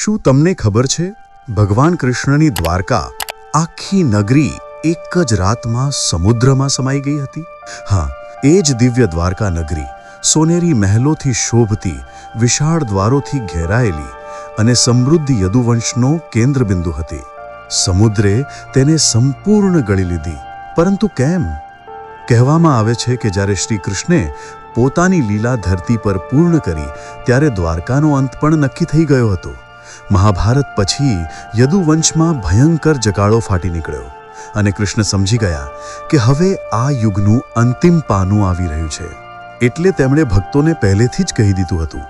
શું તમને ખબર છે? ભગવાન કૃષ્ણની દ્વારકા આખી નગરી એક જ રાતમાં સમુદ્રમાં સમાઈ ગઈ હતી. હા, એ જ દિવ્ય દ્વારકા નગરી સોનેરી મહેલોથી શોભતી, વિશાળ દ્વારોથી ઘેરાયેલી અને સમૃદ્ધ યદુવંશનો કેન્દ્રબિંદુ હતી. સમુદ્રે તેને સંપૂર્ણ ગળી લીધી. પરંતુ કેમ? કહેવામાં આવે છે કે જ્યારે શ્રી કૃષ્ણે પોતાની લીલા ધરતી પર પૂર્ણ કરી, ત્યારે દ્વારકાનો અંત પણ નક્કી થઈ ગયો હતો. મહાભારત પછી યદુવંશમાં ભયંકર જગાળો ફાટી નીકળ્યો અને કૃષ્ણ સમજી ગયા કે હવે આ યુગનું અંતિમ પાનું આવી રહ્યું છે. એટલે તેમણે ભક્તોને પહેલેથી જ કહી દીધું હતું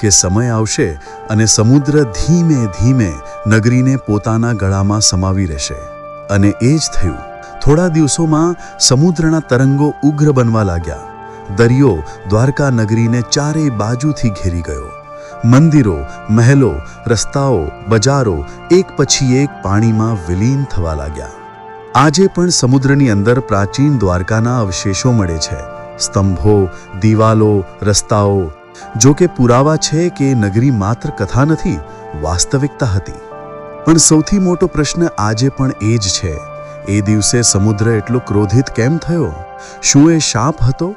કે સમય આવશે અને સમુદ્ર ધીમે ધીમે નગરીને પોતાના ગળામાં સમાવી રહેશે. અને એ જ થયું. થોડા દિવસોમાં સમુદ્રના તરંગો ઉગ્ર બનવા લાગ્યા. દરિયો દ્વારકા નગરીને ચારેય બાજુથી ઘેરી ગયો. મંદિરો, મહેલો, રસ્તાઓ, બજારો એક પછી એક પાણીમાં વિલીન થવા લાગ્યા. આજે પણ સમુદ્રની અંદર પ્રાચીન દ્વારકાના અવશેષો મળે છે. સ્તંભો, દિવાલો, રસ્તાઓ. જો કે પુરાવા છે કે નગરી માત્ર કથા નથી, વાસ્તવિકતા હતી. પણ સૌથી મોટો પ્રશ્ન આજે પણ એ જ છે. એ દિવસે સમુદ્ર એટલો ક્રોધિત કેમ થયો? શું એ શાપ હતો?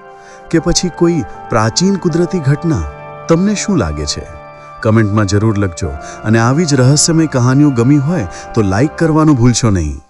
કે પછી કોઈ પ્રાચીન કુદરતી ઘટના? તમને શું લાગે છે? કમેન્ટમાં જરૂર લખજો. અને આવી જ રહસ્યમય કહાનીઓ ગમી હોય તો લાઈક કરવાનું ભૂલશો નહીં.